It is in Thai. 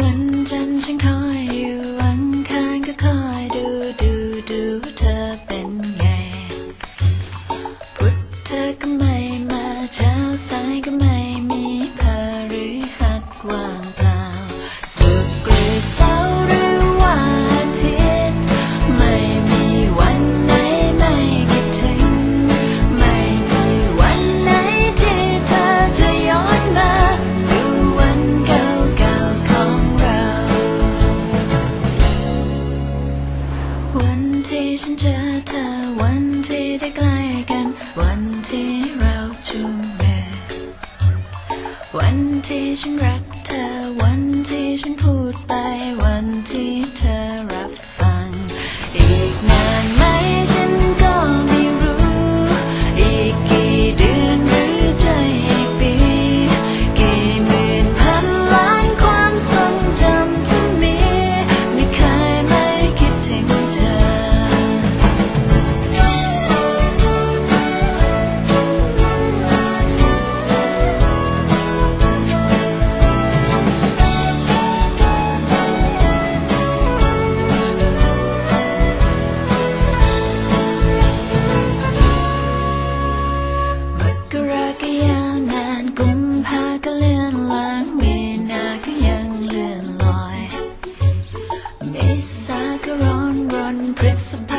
วันจันทร์ฉันคอยอยู่หลังคางก็คอยดูดูดูเธอ เจอเธอวันที่ได้ใกล้กัน วันที่เราจูงมือวันที่ฉันรักเธอวันที่ฉันพูดไปวันที่ on principle.